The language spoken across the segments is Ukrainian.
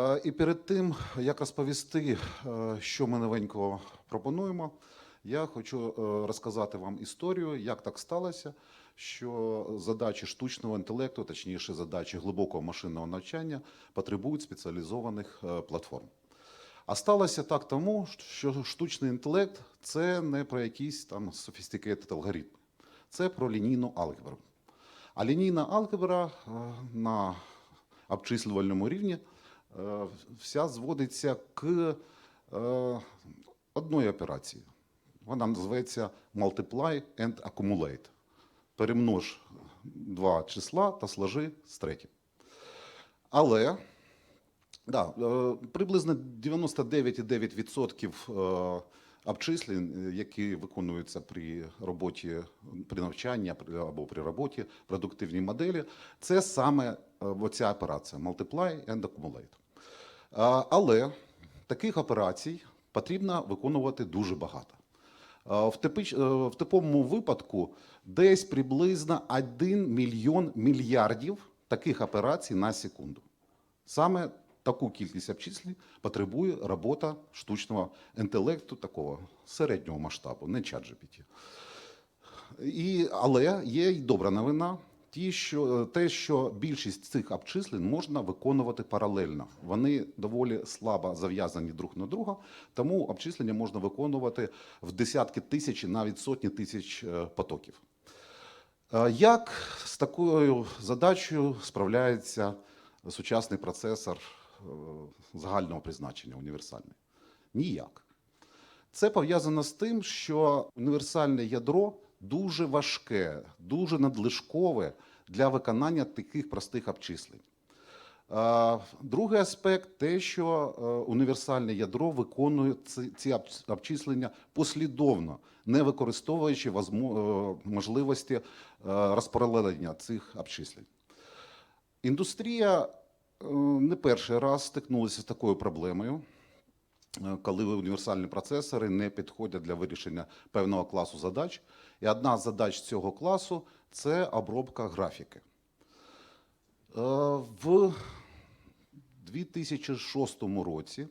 Е, І перед тим, як розповісти, е, що ми новенького пропонуємо, я хочу е, розказати вам історію, як так сталося, що задачі штучного інтелекту, точніше, задачі глибокого машинного навчання, потребують спеціалізованих платформ. А сталося так тому, що штучний інтелект це не про якісь там sophisticated алгоритми, це про лінійну алгебру. А лінійна алгебра на обчислювальному рівні вся зводиться к е, одної операції. Вона називається multiply and accumulate. Перемнож два числа та сложи з третім. Але да, е, приблизно 99,9% е, обчислень, е, які виконуються при роботі, при навчанні або при роботі продуктивній моделі, це саме е, оця операція multiply and accumulate. Але таких операцій потрібно виконувати дуже багато. В, типич, е, в типовому випадку десь приблизно 1 мільйон мільярдів таких операцій на секунду. Саме таку кількість обчислень потребує робота штучного інтелекту такого середнього масштабу, не чат. І, але є й добра новина. Ті, що, те, що більшість цих обчислень можна виконувати паралельно. Вони доволі слабо зав'язані друг на друга, тому обчислення можна виконувати в десятки тисяч, навіть сотні тисяч е, потоків. Е, Як з такою задачею справляється сучасний процесор е, загального призначення, універсальний? Ніяк. Це пов'язано з тим, що універсальне ядро дуже важке, дуже надлишкове для виконання таких простих обчислень. Другий аспект те, що е, універсальне ядро виконує ці- обчислення послідовно, не використовуючи е, можливості е, розпаралелення цих обчислень. Індустрія не перший раз стикнулася з такою проблемою, коли універсальні процесори не підходять для вирішення певного класу задач. І одна з задач цього класу це обробка графіки. Е, В 2006 році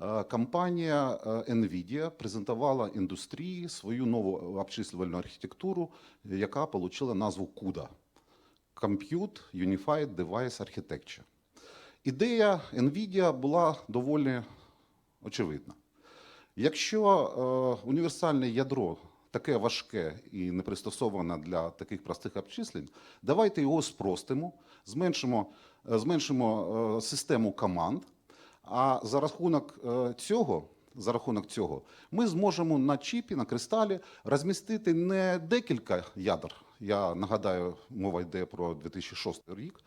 е, компанія е, NVIDIA презентувала індустрії свою нову обчислювальну архітектуру, яка отримала назву CUDA – Compute Unified Device Architecture. Ідея NVIDIA була доволі очевидна. Якщо універсальне ядро таке важке і не пристосоване для таких простих обчислень, давайте його спростимо, зменшимо, е, зменшимо е, систему команд, а за рахунок е, цього. За рахунок цього ми зможемо на чіпі, на кристалі розмістити не декілька ядер. Я нагадаю, мова йде про 2006 рік.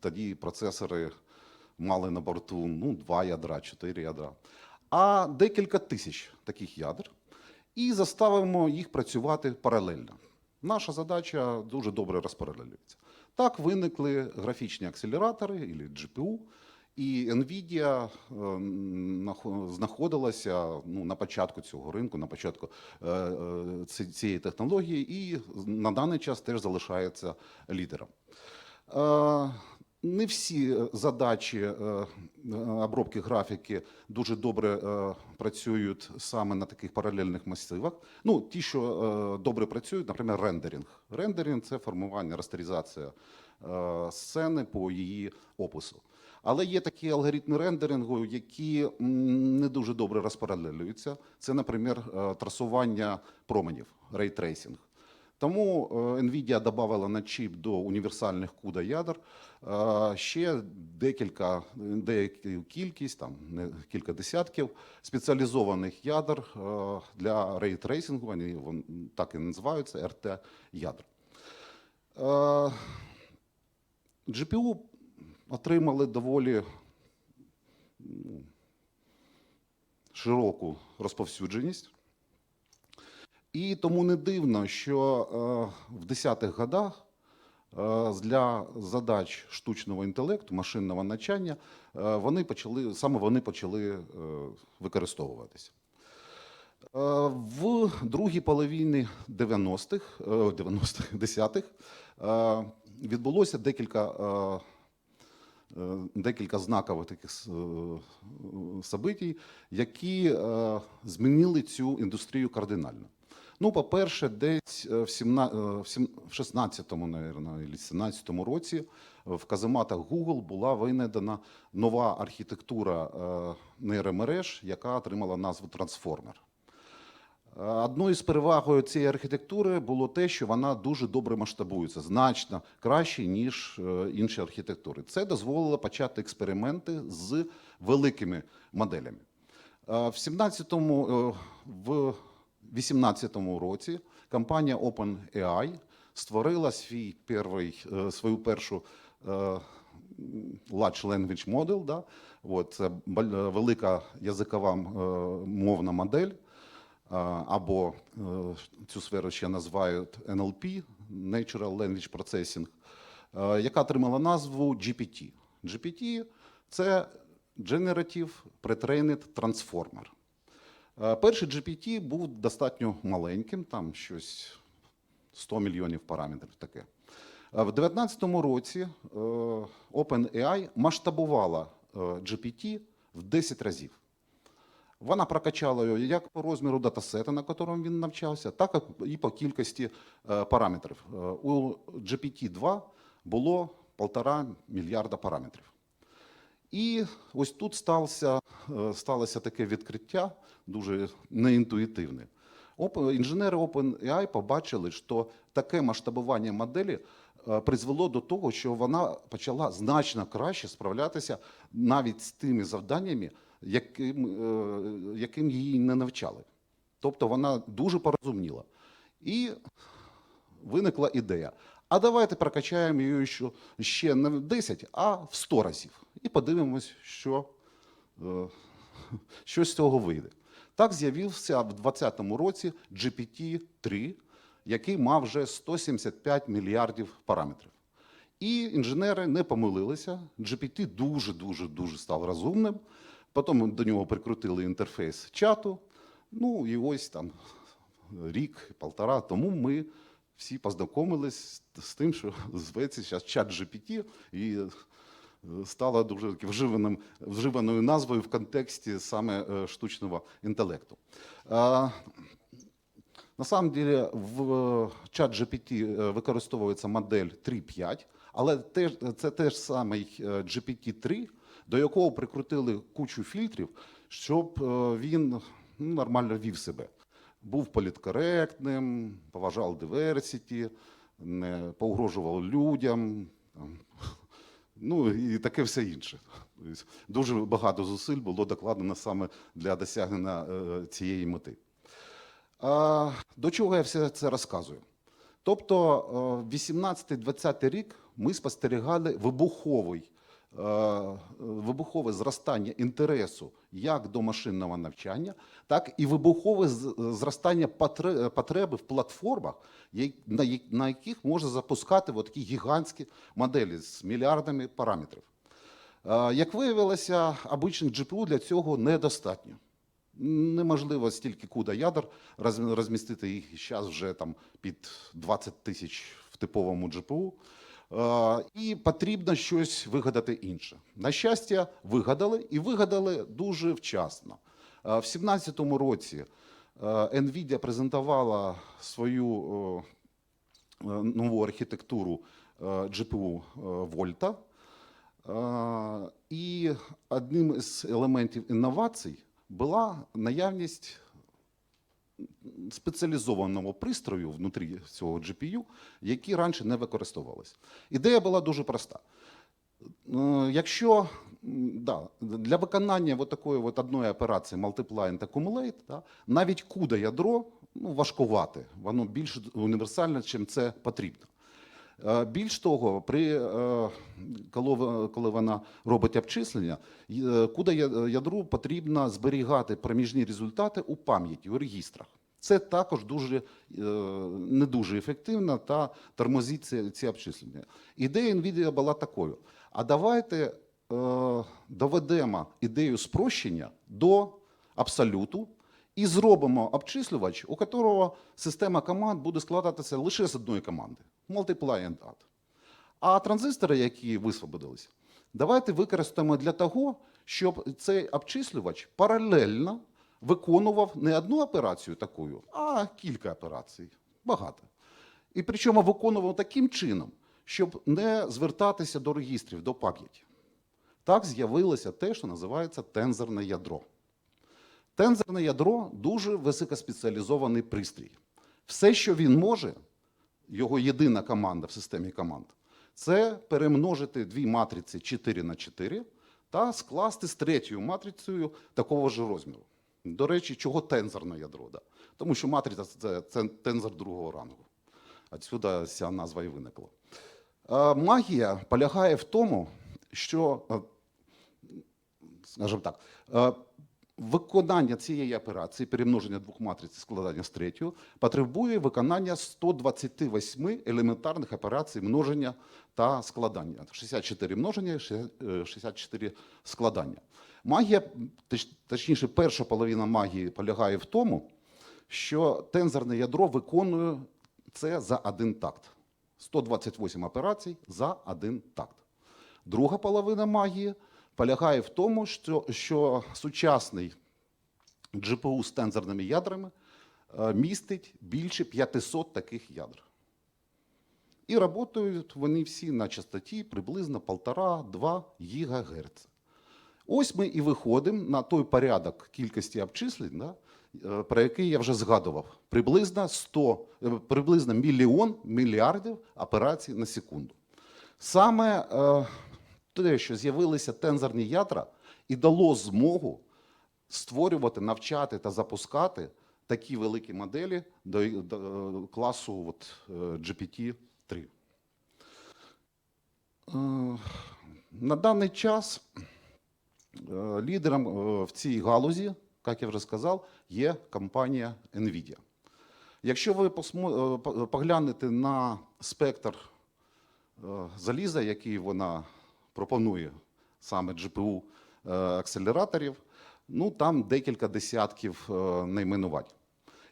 Тоді процесори мали на борту ну, два ядра, чотири ядра, а декілька тисяч таких ядер, і заставимо їх працювати паралельно. Наша задача дуже добре розпаралелюється. Так виникли графічні акселератори, або GPU, і NVIDIA е, знаходилася ну, на початку цього ринку, на початку е, е, ці- цієї технології, і на даний час теж залишається лідером. Не всі е, задачі е, е, обробки графіки дуже добре працюють саме на таких паралельних масивах. Ну, ті, що добре працюють, наприклад, рендеринг. Рендеринг це формування, растеризація е, сцени по її опису. Але є такі алгоритми рендерингу, які не дуже добре розпаралелюються. Це, наприклад, трасування променів, рейтрейсінг. Тому е, NVIDIA додавала на чіп до універсальних CUDA ядер е, ще декілька, деяку кількість, там кілька десятків спеціалізованих ядер е, для рейтрейсингу, вони вон- так і називаються RT ядер. GPU отримали доволі ну, широку розповсюдженість. І тому не дивно, що е, в 10-х годах е, для задач штучного інтелекту, машинного навчання, е, вони почали, саме вони почали використовуватися. В другій половині 90-х, е, 90-х, 10-х е, відбулося декілька декілька знакових таких с- е, які змінили цю індустрію кардинально. Ну, по-перше, десь е, в 17, е, в сім- в 16-му, наверное, или 17-му році е, в казематах Google була винайдена нова архітектура е, нейромереж, яка отримала назву. Е, Одною з перевагою цієї архітектури було те, що вона дуже добре масштабується, значно краще, ніж інші архітектури. Це дозволило почати експерименти з великими моделями. В 17-му, е, в 18-му році компанія OpenAI створила свій перший, е, свою першу е, Large Language Model. Да? От, це е, велика язикова мовна модель, або цю сферу ще називають NLP, Natural Language Processing, яка отримала назву GPT. GPT – це Generative Pre-trained Transformer. Е, Перший GPT був достатньо маленьким, там щось 100 мільйонів параметрів таке. Е, В 2019 році е, OpenAI масштабувала GPT в 10 разів. Вона прокачала його як по розміру датасета, на якому він навчався, так і по кількості параметрів. У GPT-2 було 1,5 мільярда параметрів. І ось тут стався, е, сталося таке відкриття, дуже неінтуїтивне. Інженери OpenAI побачили, що таке масштабування моделі е, призвело до того, що вона почала значно краще справлятися навіть з тими завданнями, яким, е, яким її не навчали. Тобто вона дуже порозумніла. І виникла ідея. А давайте прокачаємо її ще- не в 10, а в 100 разів. І подивимось, що, е, що з цього вийде. Так з'явився в 2020 році GPT-3, який мав вже 175 мільярдів параметрів. І інженери не помилилися. GPT дуже-дуже дуже став розумним. Потім до нього прикрутили інтерфейс чату. Ну і ось там рік, полтора тому ми всі познайомились з тим, що зветься зараз чат GPT, і е, стала дуже вживаним, вживаною назвою в контексті саме е, штучного інтелекту. На самом деле в чат GPT е, використовується модель 3.5, але це теж самий е, GPT-3, до якого прикрутили кучу фільтрів, щоб він ну, нормально вів себе. Був політкоректним, поважав диверсіті, не погрожував людям, там, ну і таке все інше. Тобто Дуже багато зусиль було докладено саме для досягнення е, цієї мети. А, До чого я все це розказую? Тобто, е, 18-20 рік ми спостерігали вибуховий, е, вибухове зростання інтересу як до машинного навчання, так і вибухове зростання потреби в платформах, на яких можна запускати такі гігантські моделі з мільярдами параметрів. Е, Як виявилося, обичних GPU для цього недостатньо. Неможливо стільки куда ядер розмістити їх зараз вже там під 20 тисяч в типовому GPU. Е, І потрібно щось вигадати інше. На щастя, вигадали і вигадали дуже вчасно. Е, В 2017 році е, NVIDIA презентувала свою нову архітектуру GPU Volta. І одним з елементів інновацій була наявність спеціалізованого пристрою внутрі цього GPU, які раніше не використовувалися. Ідея була дуже проста. Е, Якщо да, для виконання от такої от одної операції Multiply and Accumulate, да, навіть куда ядро ну, важкувати, воно більш універсальне, чим це потрібно. Е, Більш того, при, е, коли, вона робить обчислення, куди ядру потрібно зберігати проміжні результати у пам'яті, у регістрах. Це також дуже, е, не дуже ефективно та тормозить ці, обчислення. Ідея NVIDIA була такою. А давайте е, доведемо ідею спрощення до абсолюту і зробимо обчислювач, у якого система команд буде складатися лише з одної команди multiply and. А транзистори, які висвободилися, давайте використаємо для того, щоб цей обчислювач паралельно виконував не одну операцію такою, а кілька операцій. Багато. І причому виконував таким чином, щоб не звертатися до регістрів, до пам'яті. Так з'явилося те, що називається тензорне ядро. Тензорне ядро дуже високоспеціалізований пристрій. Все, що він може, його єдина команда в системі команд, це перемножити дві матриці 4 на 4 та скласти з третьою матрицею такого ж розміру. До речі, чого тензорне ядро? Да? Тому що матриця це, тензор другого рангу. Отсюда ця назва і виникла. Магія полягає в тому, що, е, скажімо так, е, виконання цієї операції, перемноження двох матриць і складання з третьою, потребує виконання 128 елементарних операцій множення та складання. 64 множення, 64 складання. Магія, точніше, перша половина магії полягає в тому, що тензорне ядро виконує це за один такт. 128 операцій за один такт. Друга половина магії полягає в тому, що, що сучасний GPU з тензорними ядрами е, містить більше 500 таких ядер. І працюють вони всі на частоті приблизно 1,5-2 ГГц. Ось ми і виходимо на той порядок кількості обчислень, да, е, про який я вже згадував. Приблизно 100, е, приблизно мільйон мільярдів операцій на секунду. Саме е, те, що з'явилися тензорні ядра, і дало змогу створювати, навчати та запускати такі великі моделі до, до класу от, е, GPT-3. Е, На даний час е, лідером в цій галузі, як я вже сказав, є компанія NVIDIA. Якщо ви поглянете на спектр заліза, який вона пропонує, саме GPU е, акселераторів, ну там декілька десятків е, найменувань.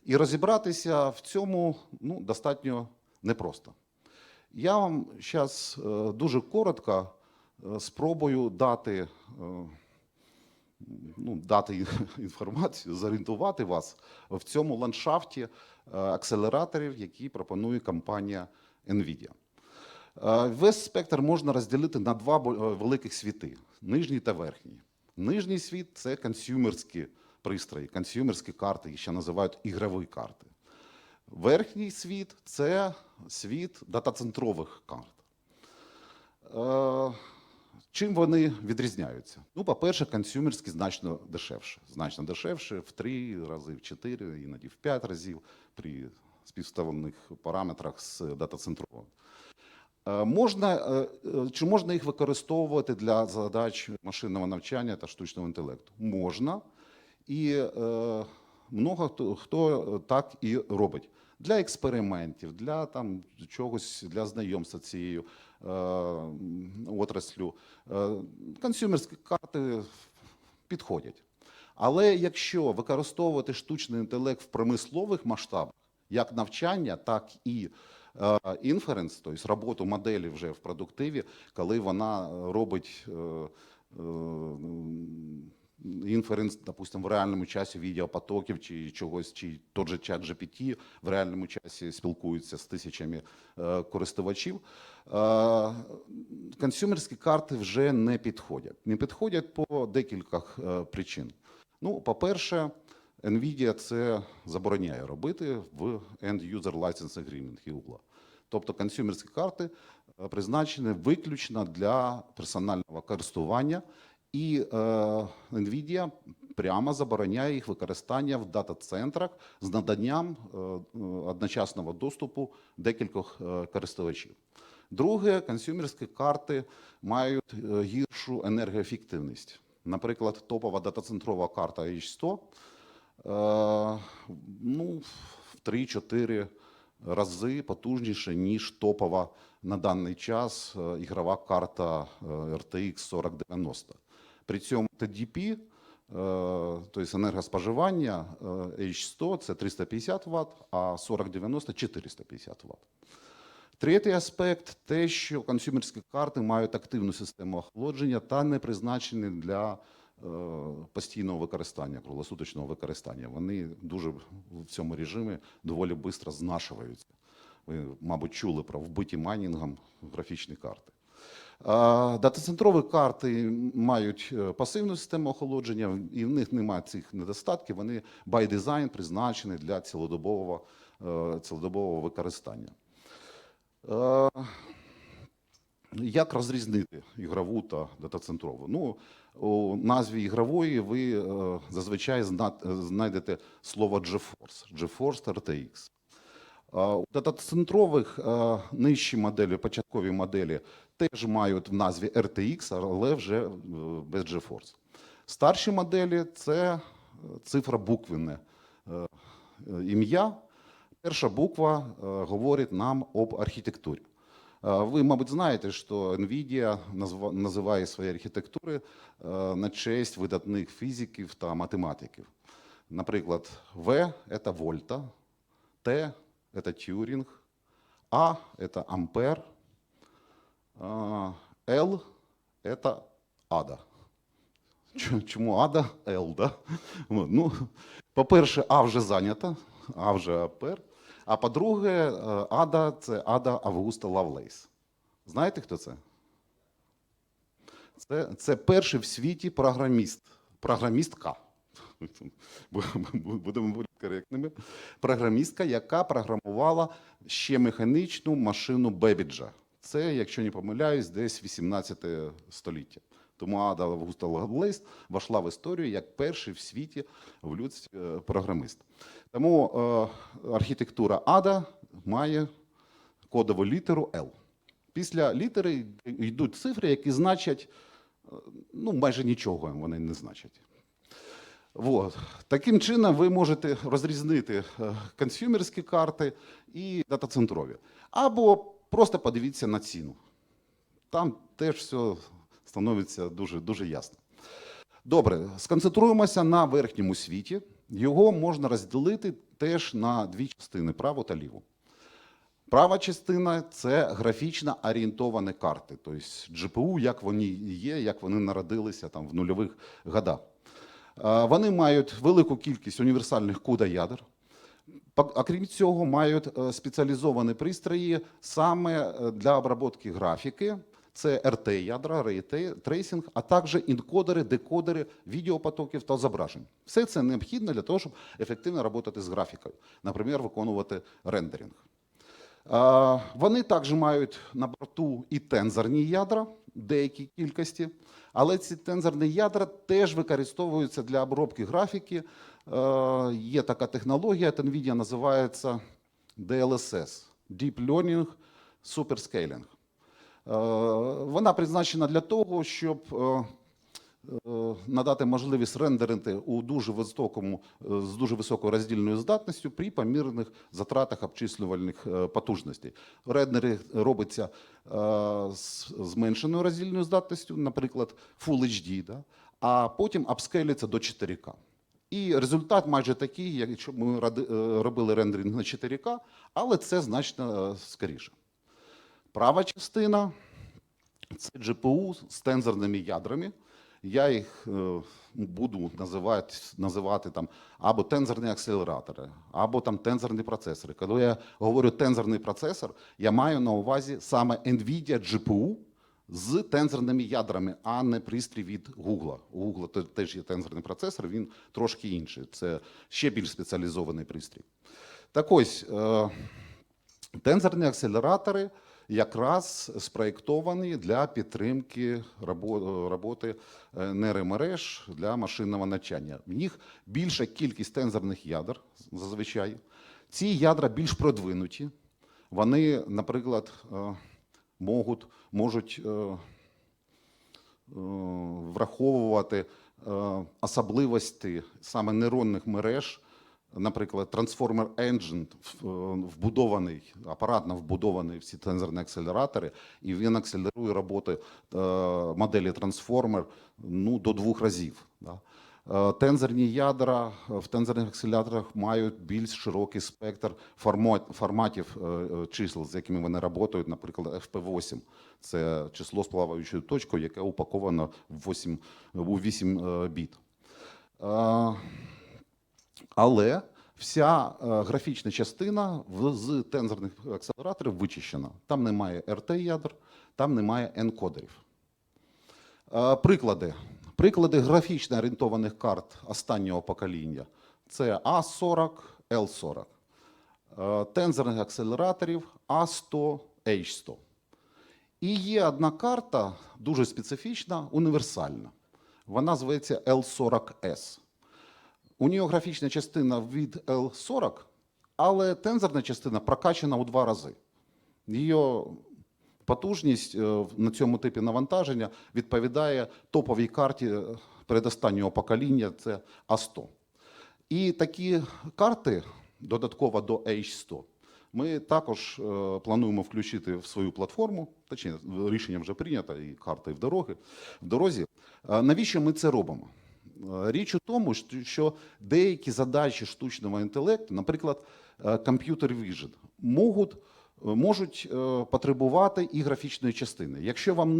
І розібратися в цьому ну, достатньо непросто. Я вам зараз дуже коротко е, спробую дати, е, ну, дати інформацію, зорієнтувати вас в цьому ландшафті е, акселераторів, які пропонує компанія NVIDIA. Е, Весь спектр можна розділити на два е, великих світи: нижній та верхній. Нижній світ це консюмерські пристрої, консюмерські карти, їх ще називають ігрові карти. Верхній світ це світ датацентрових карт. Е, Чим вони відрізняються? Ну, по-перше, консюмерські значно дешевше. Значно дешевше в 3 рази, в 4, іноді в 5 разів при співставлених параметрах з датацентровим. Е, Можна, е, е, чи можна їх використовувати для задач машинного навчання та штучного інтелекту? Можна. І е, много хто, хто так і робить. Для експериментів, для там, чогось, для знайомства цією е, отраслю. Е, консюмерські карти підходять. Але якщо використовувати штучний інтелект в промислових масштабах, як навчання, так і інференс, тобто роботу моделі вже в продуктиві, коли вона е, робить е, е, інференс, допустимо, в реальному часі відеопотоків чи чогось, чи той же чат GPT в реальному часі спілкується з тисячами е, користувачів. Е, консюмерські карти вже не підходять. Не підходять по декількох е, причин. Ну, по-перше, NVIDIA це забороняє робити в End User License Agreement EULA. Тобто консюмерські карти е, призначені виключно для персонального користування, і е, NVIDIA прямо забороняє їх використання в дата-центрах з наданням е, одночасного доступу декількох е, користувачів. Друге, консюмерські карти мають е, гіршу енергоефективність. Наприклад, топова датацентрова карта H100 е, ну, в 3-4 рази потужніше, ніж топова на даний час е, ігрова карта е, RTX 4090. При цьому TDP, е, тобто енергоспоживання е, H100 це 350 Вт, а 4090 450 Вт. Третій аспект те, що консюмерські карти мають активну систему охолодження та не призначені для е, постійного використання, круглосуточного використання. Вони дуже в цьому режимі доволі швидко знашуються. Ви, мабуть, чули про вбиті майнінгом графічні карти. Датацентрові карти мають е, пасивну систему охолодження, і в них немає цих недостатків. Вони by design призначені для цілодобового, е, цілодобового використання. Е, Як розрізнити ігрову та датацентрову? Ну, у назві ігрової ви е, зазвичай знайдете слово GeForce, GeForce RTX. А У датацентрових е, нижчі моделі, початкові моделі теж мають в назві RTX, але вже е, без GeForce. Старші моделі це е, цифра буквене е, е, ім'я. Перша буква е, говорить нам об архітектурі. Е, Ви, мабуть, знаєте, що NVIDIA назва- називає свої архітектури е, на честь видатних фізиків та математиків. Наприклад, V – це вольта, Т – это Тьюринг, А – это Ампер, а, Л – это Ада. Чо- Чому Ада? Л, да? От, Ну, по-перше, А вже зайнята, А вже Ампер. А по-друге, е, Ада – це Ада Августа Лавлейс. Знаєте, хто це? Це, це перший в світі програміст, програмістка. Будемо бути коректними. Програмістка, яка програмувала ще механічну машину Бебіджа. Це, якщо не помиляюсь, десь 18 століття. Тому Ада Августа Лавлейс вошла в історію як перший в світі в людстві е, програміст. Тому е, архітектура Ада має кодову літеру L. Після літери йдуть цифри, які значать е, ну, майже нічого вони не значать. Вот. Таким чином ви можете розрізнити е, консюмерські карти і датацентрові. Або просто подивіться на ціну. Там теж все становиться дуже, дуже ясно. Добре, сконцентруємося на верхньому світі. Його можна розділити теж на дві частини праву та ліву. Права частина це графічно орієнтовані карти, тобто GPU, як вони є, як вони народилися там в нульових годах. Вони мають велику кількість універсальних CUDA ядер. Окрім цього, мають е, спеціалізовані пристрої саме е, для обробки графіки. Це RT-ядра, рейтрейсинг, а також інкодери, декодери відеопотоків та зображень. Все це необхідно для того, щоб ефективно працювати з графікою, наприклад, виконувати рендеринг. Вони також мають на борту і тензорні ядра деякій кількості, але ці тензорні ядра теж використовуються для обробки графіки. Є така технологія, от NVIDIA називається DLSS – Deep Learning Superscaling. Е, Вона призначена для того, щоб е, е, надати можливість рендерити у дуже високому, з дуже високою роздільною здатністю при помірних затратах обчислювальних потужностей. Рендери робиться з зменшеною роздільною здатністю, наприклад, Full HD, да? а потім апскейлюється до 4К. І результат майже такий, якщо ми робили рендеринг на 4К, але це значно скоріше. Права частина це GPU з тензорними ядрами. Я їх е, буду називати, називати там або тензорні акселератори, або там тензорні процесори. Коли я говорю тензорний процесор, я маю на увазі саме NVIDIA GPU з тензорними ядрами, а не пристрій від Google. У Google теж є тензорний процесор, він трошки інший. Це ще більш спеціалізований пристрій. Так ось, е, Тензорні акселератори якраз спроєктовані для підтримки роботи е, нейромереж для машинного навчання. В них більша кількість тензорних ядер зазвичай. Ці ядра більш продвинуті. Вони, наприклад, е, можуть, можуть е, враховувати особливості саме нейронних мереж. Наприклад, Transformer Engine е, вбудований, апаратно вбудований в ці тензорні акселератори, і він акселерує роботи е, моделі Transformer ну, до двох разів. Да. Е, Тензорні ядра в тензорних акселераторах мають більш широкий спектр форматів чисел, з якими вони працюють, наприклад, FP8. Це число з плаваючою точкою, яке упаковано в 8, у 8 е, біт. Але вся е, графічна частина з тензорних акселераторів вичищена. Там немає RT-ядр, там немає енкодерів. Е, Приклади. Приклади графічно орієнтованих карт останнього покоління це A40, L40. Е, Тензорних акселераторів A100, H100. І є одна карта дуже специфічна, універсальна. Вона зветься L40S. У нього графічна частина від L40, але тензорна частина прокачана у два рази. Її потужність е, на цьому типі навантаження відповідає топовій карті е, передостаннього покоління це А100. І такі карти додатково до H100 ми також е, плануємо включити в свою платформу. Точніше, рішення вже прийнято, і карти в дороги в дорозі. Навіщо ми це робимо? Е, Річ у тому, що- деякі задачі штучного інтелекту, наприклад, е, комп'ютер vision, можуть, можуть е, потребувати і графічної частини. Якщо вам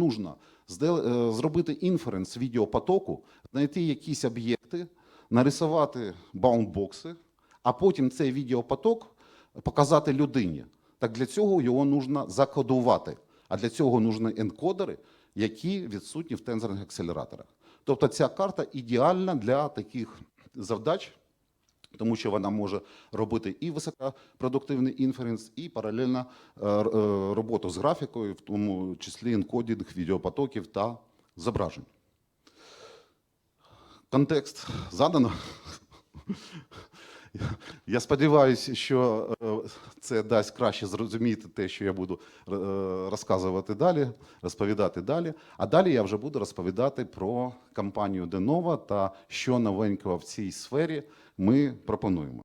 е, зробити інференс відеопотоку, знайти якісь об'єкти, нарисувати баундбокси, а потім цей відеопоток показати людині. Так для цього його нужно закодувати. А для цього нужні енкодери, які відсутні в тензорних акселераторах. Тобто ця карта ідеальна для таких завдач, тому що вона може робити і високопродуктивний інференс, і паралельно е, е, роботу з графікою, в тому числі енкодінг відеопотоків та зображень. Контекст задано. Я сподіваюся, що е, це дасть краще зрозуміти те, що я буду е, розказувати далі, розповідати далі. А далі я вже буду розповідати про компанію Денова та що новенького в цій сфері ми пропонуємо.